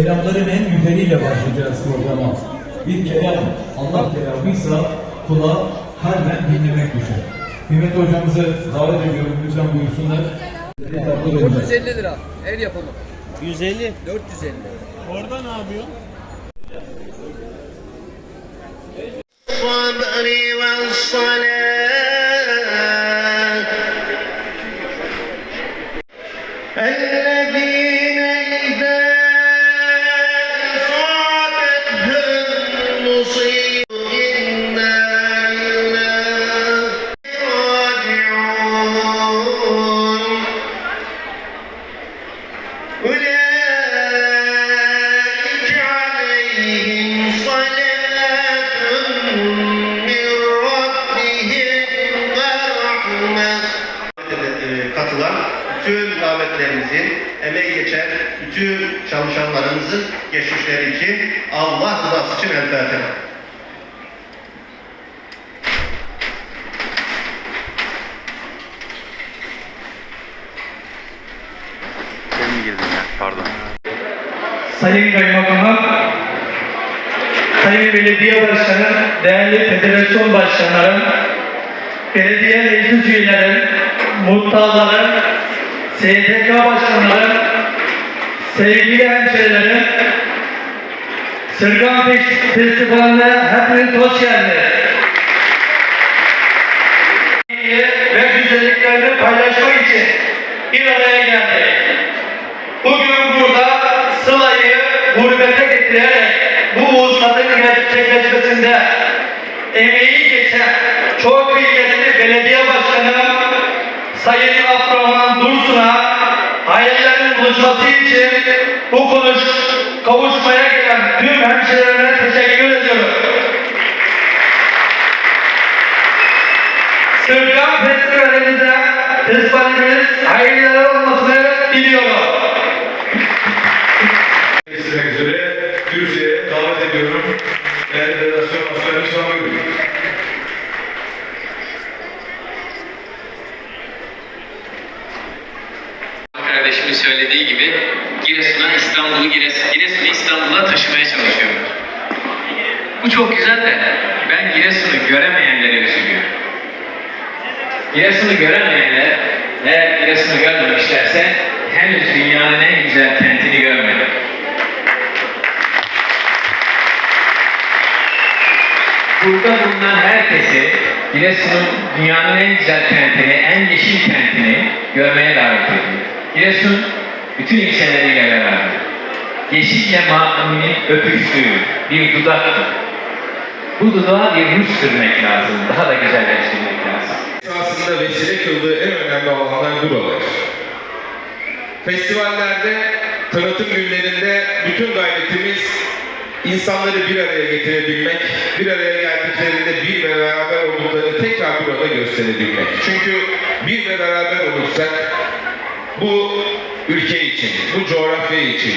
kelamların en güzeliyle başlayacağız programa. Bir kelam, Allah kelamıysa kulağa kalben dinlemek düşer. Kıymetli hocamızı davet ediyorum. Lütfen buyursunlar. Takdir edeceğiz. 450 lira. El yapımı. 150. 450. Orada ne yapıyor? الصبر والصلاة We'll see. Pardon. Sayın Kaymakamım, Sayın Belediye Başkanım, değerli federasyon başkanlarım, belediye meclis üyelerim, muhtarlarım, STK başkanlarım, sevgili hemşehrilerim, Sırgan Fes- Festivali'ne hepiniz hoş geldiniz. ve güzelliklerini paylaşmak için bir araya geldik. Bugün burada Sıla'yı gurbete getirerek bu ulusların gerçekleşmesinde emeği geçen çok kıymetli belediye başkanım Sayın Abdurrahman Dursun'a hayallerin buluşması için bu konuş kavuşmaya gelen tüm hemşehrilerine teşekkür ediyorum. Sırgan Festivalimize festivalimiz hayırlı olmasını diliyorum. istemek üzere Düzce'ye davet ediyorum. Değerli Federasyon Başkanı Şamil Bey. kardeşimin söylediği gibi Giresun'a İstanbul'u Giresun, Giresun'u İstanbul'a taşımaya çalışıyorum. Bu çok güzel de ben Giresun'u göremeyenlere üzülüyorum. Giresun'u göremeyenler eğer Giresun'u görmemişlerse henüz dünyanın en güzel kentini görmedi. Burada bulunan herkesi Giresun'un dünyanın en güzel kentini, en yeşil kentini görmeye davet ediyor. Giresun bütün ilçeleriyle beraber yeşille mavinin öpüştüğü bir dudaktır. Bu dudağa bir ruj sürmek lazım, daha da güzelleştirmek lazım. Aslında vesile kıldığı en önemli alanlar buralar. Festivallerde, tanıtım günlerinde bütün gayretimiz insanları bir araya getirebilmek, bir araya geldiklerinde bir ve beraber olduklarını tekrar burada gösterebilmek. Çünkü bir ve beraber olursak bu ülke için, bu coğrafya için,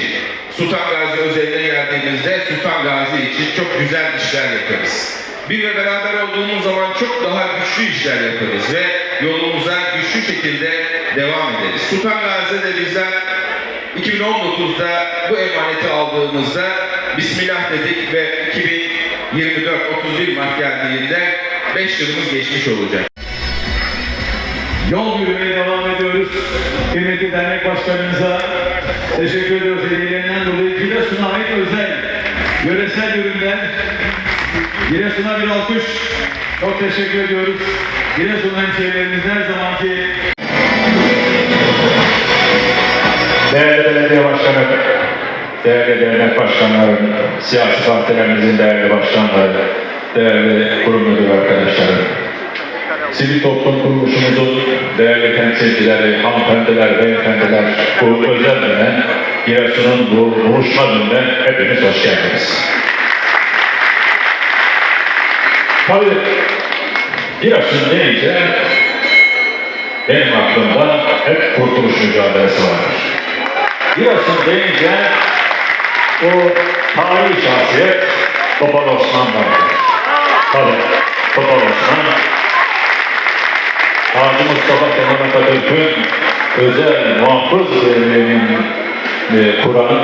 Sultan Gazi özeline geldiğimizde Sultan Gazi için çok güzel işler yaparız. Bir ve beraber olduğumuz zaman çok daha güçlü işler yaparız ve yolumuza güçlü şekilde devam ederiz. Sultan Gazi'de bizden 2019'da bu emaneti aldığımızda Bismillah dedik ve 2024 31 Mart geldiğinde 5 yılımız geçmiş olacak. Yol yürümeye devam ediyoruz. Kıymetli dernek başkanımıza teşekkür ediyoruz hediyelerinden dolayı. Giresun'a ait özel yöresel ürünler. Giresun'a bir alkış. Çok teşekkür ediyoruz. Giresun hemşehrilerimiz her zamanki Değerli belediye başkanı, değerli dernek başkanları, siyasi partilerimizin değerli başkanları, değerli kurum müdür arkadaşlarım, sivil toplum kuruluşumuzun değerli temsilcileri, hanımefendiler, beyefendiler, bu özel güne, Giresun'un bu buluşma gününe hepiniz hoş geldiniz. Tabii Giresun deyince benim aklımda hep kurtuluş mücadelesi vardır. Giresun deyince o tarihi şahsiyet Topal Osman vardır. Tabii Topal Osman Hacı Mustafa Kemal Atatürk'ün özel muhafız birliğinin e, kuran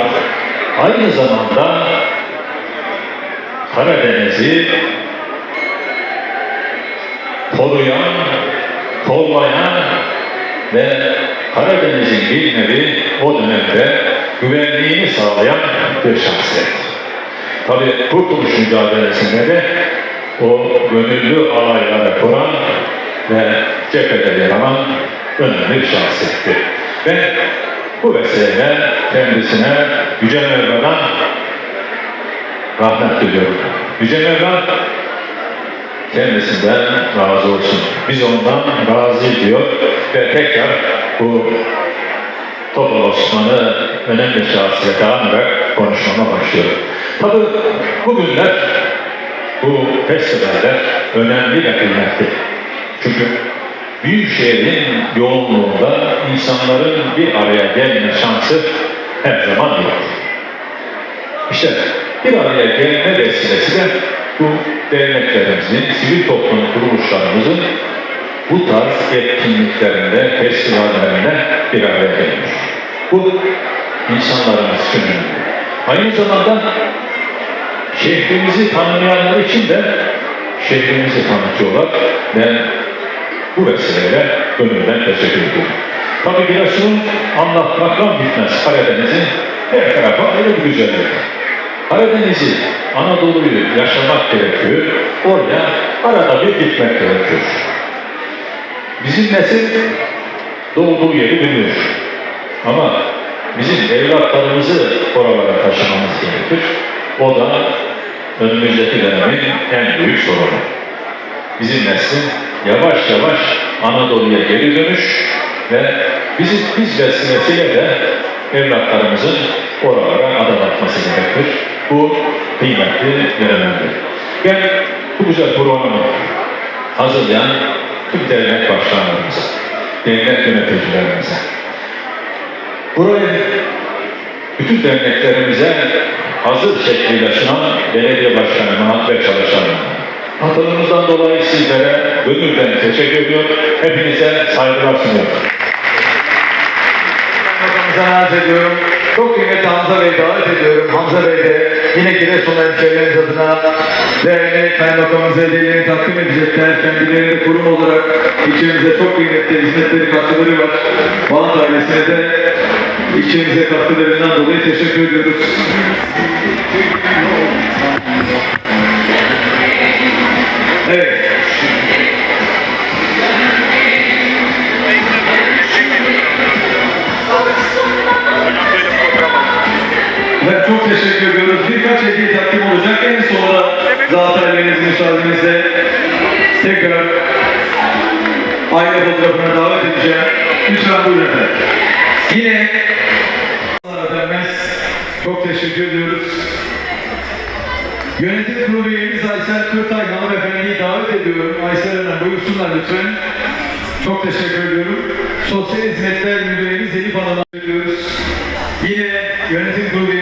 aynı zamanda Karadeniz'i koruyan, kollayan ve Karadeniz'in bir nevi o dönemde güvenliğini sağlayan bir şahsiyet. Tabi kurtuluş mücadelesinde de o gönüllü alayları kuran ve cephede yer alan önemli bir şahsiyetti. Ben bu vesileyle kendisine Yüce Mevla'dan rahmet diliyorum. Yüce Mevla kendisinden razı olsun. Biz ondan razı diyor ve tekrar bu Topal Osman'ı önemli şahsiyete anarak konuşmama başlıyorum. Tabi bugünler bu festivaller önemli ve kıymetli. Çünkü büyük şehrin yoğunluğunda insanların bir araya gelme şansı her zaman yok. İşte bir araya gelme vesilesi de bu derneklerimizin, sivil toplum kuruluşlarımızın bu tarz etkinliklerinde, festivallerinde bir araya geliyor. Bu insanlarımız için. Aynı zamanda şehrimizi tanımayanlar için de şehrimizi tanıtıyorlar. Ben bu vesileyle gönülden teşekkür ediyorum. Tabii Giresun'un anlatmakla bitmez. Karadeniz'in her tarafı ayrı bir güzellik. Karadeniz'i, Anadolu'yu yaşamak gerekiyor. Oraya arada bir gitmek gerekiyor. Bizim nesil doğduğu yeri biliyor. Ama bizim evlatlarımızı oralara taşımamız gerekir. O da önümüzdeki dönemin en büyük sorunu. Bizim neslin yavaş yavaş Anadolu'ya geri dönüş ve bizim biz vesilesiyle de evlatlarımızın oralara adım atması gerekir. Bu kıymetli ve önemli. Ben bu güzel programı hazırlayan tüm dernek başkanlarımıza, dernek yöneticilerimize, burayı bütün derneklerimize hazır şekliyle sunan belediye başkanıma ve çalışanlarıma. Katılımınızdan dolayı sizlere gönülden teşekkür ediyorum. Hepinize saygılar sunuyorum. Bakanımıza arz ediyorum. Çok kıymetli Hamza Bey'i davet ediyorum. Hamza Bey de yine Giresun hemşehrilerimiz adına değerli kaymakamımıza hediyelerini takdim edecekler. Kendileri kurum olarak içimize çok kıymetli hizmetleri, katkıları var. Balat ailesine de içimize katkılarından dolayı teşekkür ediyoruz. Evet. Çok teşekkür ediyoruz. Birkaç hediye takdim olacak. En sonunda zaten eliniz müsaadenizle tekrar aile fotoğrafına davet edeceğim. Lütfen buyurun efendim. Yine çok teşekkür ediyoruz. Yönetim kurulu üyemiz Aysel Kırtay hanımefendiyi davet ediyorum. Aysel Hanım buyursunlar lütfen. Çok teşekkür ediyorum. Sosyal Hizmetler Müdürümüz Elif Hanım'a ediyoruz. Yine yönetim kurulu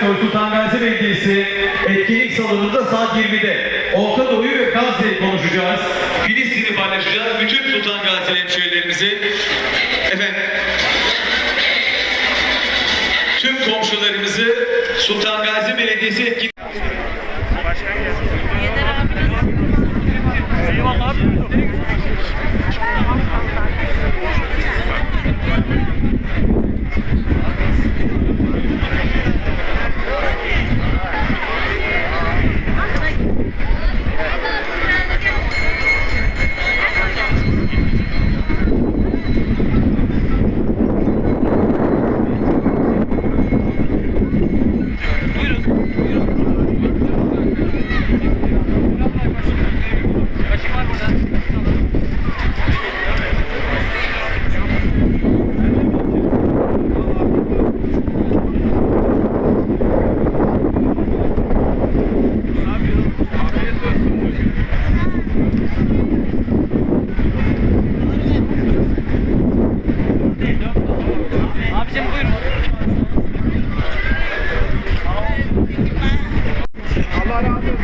Ersoy Sultan Gazi Belediyesi etkinlik salonunda saat 20'de Orta Doğu'yu ve Gazze'yi konuşacağız. Filistin'i paylaşacağız. Bütün Sultan Gazi hemşehrilerimizi efendim tüm komşularımızı Sultan Gazi Belediyesi etkinlik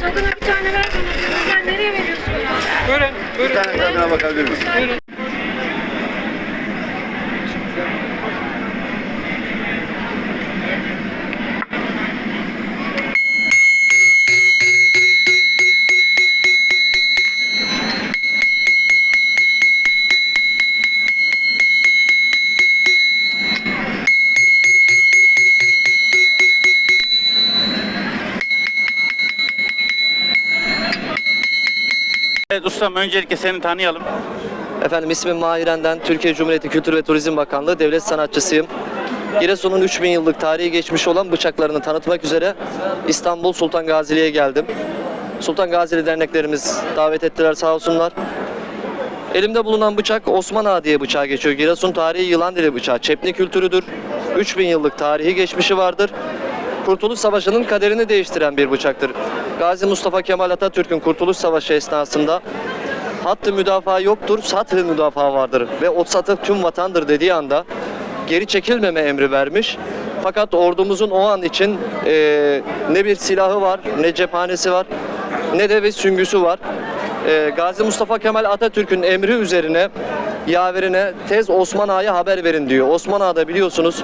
Tadına bir tane ver bana. Sen nereye veriyorsun ya? Bir tane tadına bakabilir misin? Evet öncelikle seni tanıyalım. Efendim ismim Mahirenden, Türkiye Cumhuriyeti Kültür ve Turizm Bakanlığı devlet sanatçısıyım. Giresun'un 3000 yıllık tarihi geçmiş olan bıçaklarını tanıtmak üzere İstanbul Sultan Gazili'ye geldim. Sultan Gazili derneklerimiz davet ettiler sağ olsunlar. Elimde bulunan bıçak Osman Ağa diye bıçağı geçiyor. Giresun tarihi yılan dili bıçağı. Çepni kültürüdür. 3000 yıllık tarihi geçmişi vardır. Kurtuluş Savaşı'nın kaderini değiştiren bir bıçaktır. Gazi Mustafa Kemal Atatürk'ün Kurtuluş Savaşı esnasında hattı müdafaa yoktur, sathı müdafaa vardır ve o satı tüm vatandır dediği anda geri çekilmeme emri vermiş. Fakat ordumuzun o an için eee, ne bir silahı var, ne cephanesi var, ne de bir süngüsü var. Eee, Gazi Mustafa Kemal Atatürk'ün emri üzerine yaverine tez Osman Ağa'ya haber verin diyor. Osman Ağa da biliyorsunuz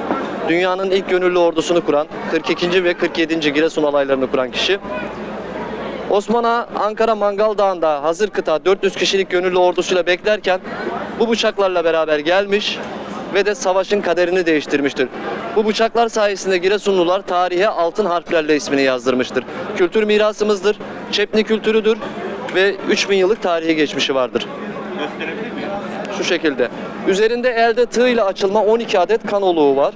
dünyanın ilk gönüllü ordusunu kuran, 42. ve 47. Giresun alaylarını kuran kişi. Osman Ağa Ankara Mangal Dağı'nda hazır kıta 400 kişilik gönüllü ordusuyla beklerken bu bıçaklarla beraber gelmiş ve de savaşın kaderini değiştirmiştir. Bu bıçaklar sayesinde Giresunlular tarihe altın harflerle ismini yazdırmıştır. Kültür mirasımızdır, Çepni kültürüdür ve 3000 yıllık tarihi geçmişi vardır. Şu şekilde. Üzerinde elde tığ ile açılma 12 adet kan oluğu var.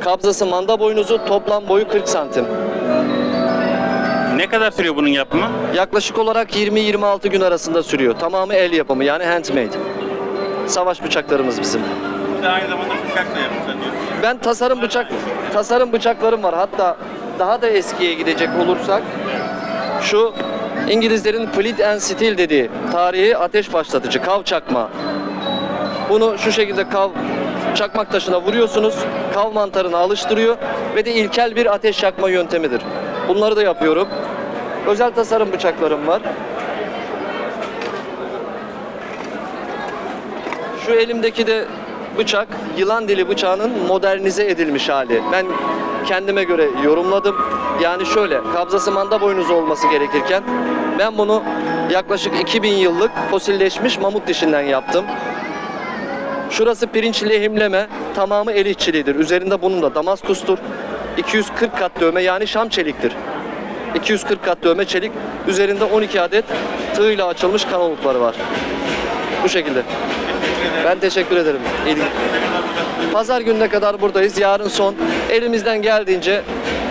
Kabzası manda boynuzu toplam boyu 40 santim. Ne kadar sürüyor bunun yapımı? Yaklaşık olarak 20-26 gün arasında sürüyor. Tamamı el yapımı yani handmade. Savaş bıçaklarımız bizim. Bir de aynı zamanda bıçak da yapmışlar diyorsun. Ben tasarım bıçak tasarım bıçaklarım var. Hatta daha da eskiye gidecek olursak şu İngilizlerin Flint and Steel dediği tarihi ateş başlatıcı kav çakma. Bunu şu şekilde kav çakmak taşına vuruyorsunuz. Kav mantarını alıştırıyor ve de ilkel bir ateş yakma yöntemidir. Bunları da yapıyorum. Özel tasarım bıçaklarım var. Şu elimdeki de bıçak yılan dili bıçağının modernize edilmiş hali. Ben kendime göre yorumladım. Yani şöyle kabzası manda boynuzu olması gerekirken ben bunu yaklaşık 2000 yıllık fosilleşmiş mamut dişinden yaptım. Şurası pirinç lehimleme, tamamı el işçiliğidir. Üzerinde bunun da damaskustur. 240 kat dövme yani şam çeliktir. 240 kat dövme çelik. Üzerinde 12 adet tığ ile açılmış kanallıkları var. Bu şekilde. Ben teşekkür ederim. İlgi. Pazar gününe kadar buradayız. Yarın son. Elimizden geldiğince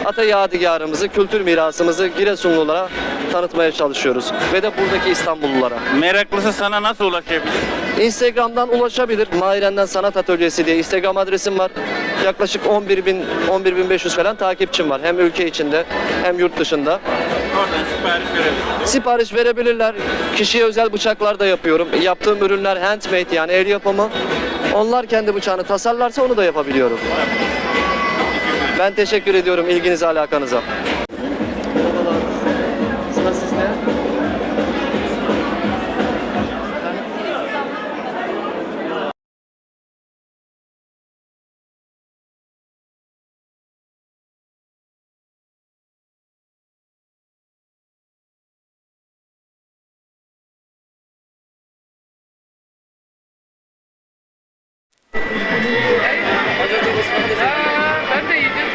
ata yadigarımızı, kültür mirasımızı Giresunlulara tanıtmaya çalışıyoruz. Ve de buradaki İstanbullulara. Meraklısı sana nasıl ulaşabilir? Instagram'dan ulaşabilir. Mahiren'den Sanat Atölyesi diye Instagram adresim var. Yaklaşık 11 bin, 11.500 falan takipçim var. Hem ülke içinde hem yurt dışında. Oradan sipariş verebilir. Sipariş verebilirler. Kişiye özel bıçaklar da yapıyorum. Yaptığım ürünler handmade yani el yapımı. Onlar kendi bıçağını tasarlarsa onu da yapabiliyorum. Ben teşekkür ediyorum ilginize alakanıza. De yedim.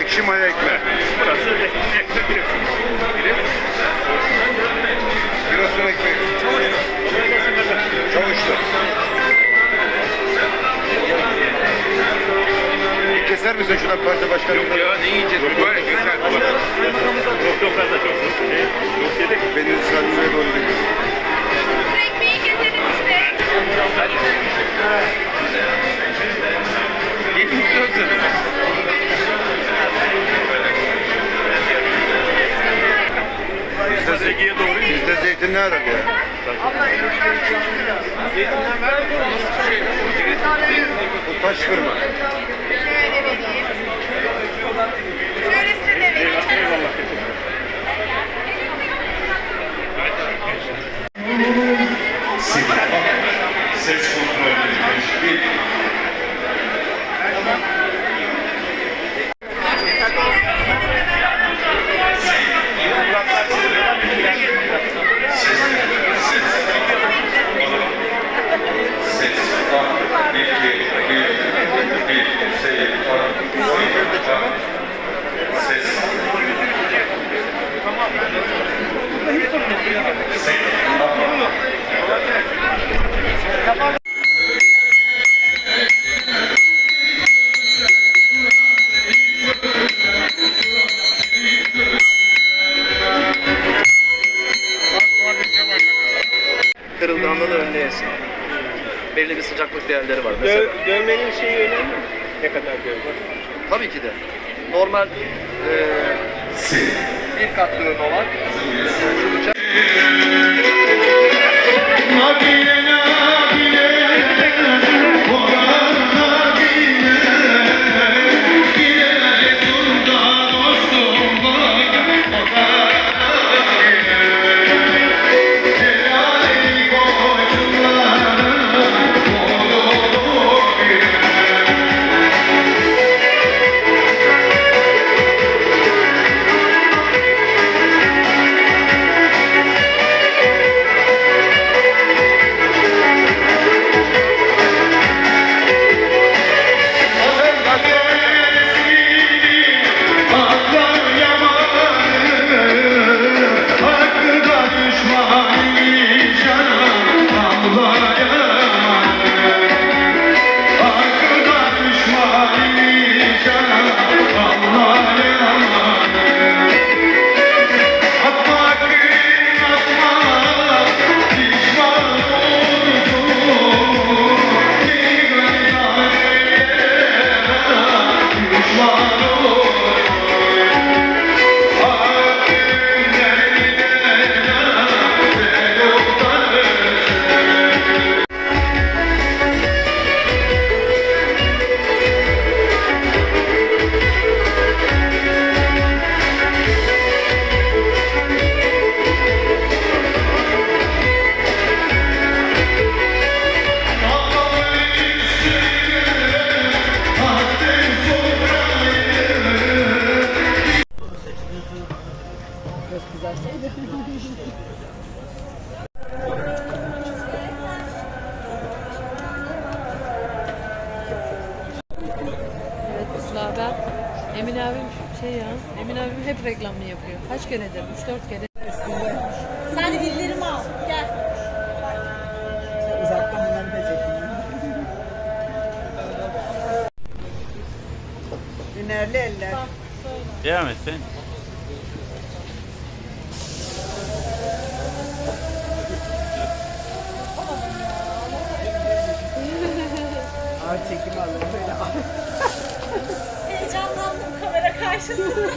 Ekşi maya ekme. Burası ekmek keser misin şuna parça başkanım? Yok ya ne yiyeceğiz? Böyle keser. Yok yok fazla çok. Çok yedik. Beni ısrarlığa doğru gidiyor. Ekmeği keselim işte. Bizde Zeki'ye doğru. Bizde zeytin ne arar ya? Bu taş kırma. Şöyle vereyim. Şöyle size de vereyim. Ses kontrolü. Bir. Kırıldığında da önleyesin. Belli bir sıcaklık değerleri var mesela. Dö dövmenin şeyi önemli mi? Ne kadar dövme? Tabii ki de. Normal eee bir kat dövme var. Hünerli eller. Devam et sen. Ağır çekim böyle. Heyecanlandım kamera karşısında.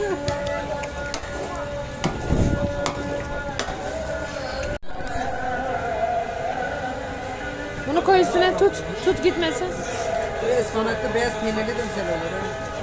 Bunu koy üstüne tut. Tut gitmesin. Böyle ıspanaklı beyaz peynirli de güzel olur. ha.